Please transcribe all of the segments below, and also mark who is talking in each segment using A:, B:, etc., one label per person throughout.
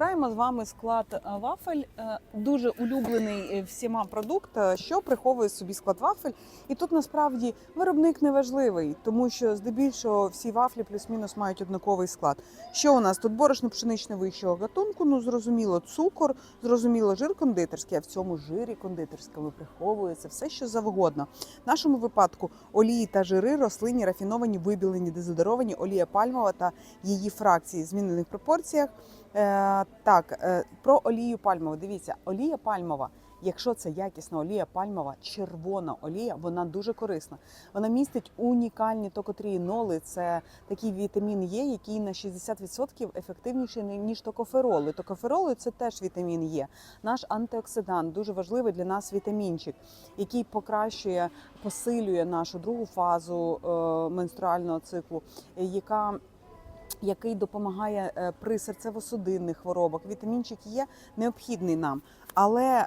A: Розбираємо з вами склад е, вафель. Е, Дуже улюблений е, всіма продукт, що приховує собі склад вафель. І тут насправді виробник не важливий, тому що здебільшого всі вафлі плюс-мінус мають однаковий склад. Що у нас тут борошно пшеничне вищого гатунку? Ну зрозуміло, цукор, зрозуміло, жир кондитерський. А в цьому жирі кондитерському приховується все, що завгодно. В нашому випадку олії та жири рослинні, рафіновані, вибілені, дезодоровані, олія пальмова та її фракції в змінених пропорціях. Е, так, е, про олію пальмову. Дивіться, олія пальмова. Якщо це якісна олія пальмова, червона олія, вона дуже корисна. Вона містить унікальні токотріїноли. Це такий вітамін Є, який на 60% ефективніший ніж токофероли. Токофероли це теж вітамін Є. Наш антиоксидант дуже важливий для нас вітамінчик, який покращує, посилює нашу другу фазу е, менструального циклу, е, яка який допомагає е, при серцево-судинних хворобах. Вітамінчик є необхідний нам, але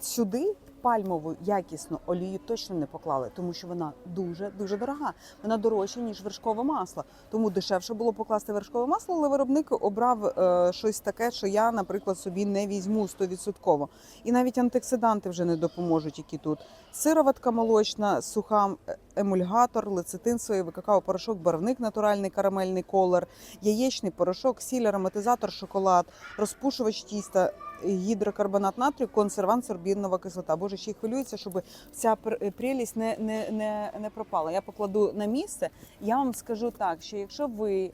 A: сюди пальмову якісну олію точно не поклали, тому що вона дуже дуже дорога. Вона дорожча ніж вершкове масло. Тому дешевше було покласти вершкове масло, але виробник обрав е, щось таке, що я, наприклад, собі не візьму 100%. І навіть антиоксиданти вже не допоможуть, які тут. Сироватка молочна, суха е, емульгатор, лецитин соєвий, какао-порошок, барвник натуральний, карамельний колер, яєчний порошок, сіль, ароматизатор, шоколад, розпушувач тіста, гідрокарбонат натрію, консервант, сорбінова кислота. Боже, ще й хвилюється, щоб ця пр- прелість не, не, не, не пропала. Я покладу на місце. Я вам скажу так, що якщо ви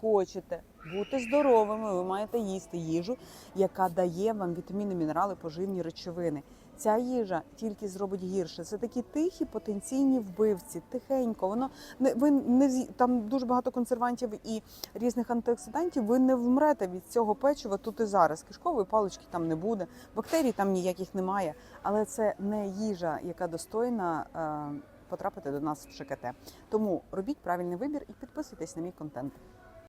A: хочете бути здоровими, ви маєте їсти їжу, яка дає вам вітаміни, мінерали, поживні речовини. Ця їжа тільки зробить гірше. Це такі тихі потенційні вбивці, тихенько. Воно не ви не там дуже багато консервантів і різних антиоксидантів. Ви не вмрете від цього печива тут і зараз. Кишкової палички там не буде, бактерій там ніяких немає. Але це не їжа, яка достойна е, потрапити до нас в ШКТ. Тому робіть правильний вибір і підписуйтесь на мій контент.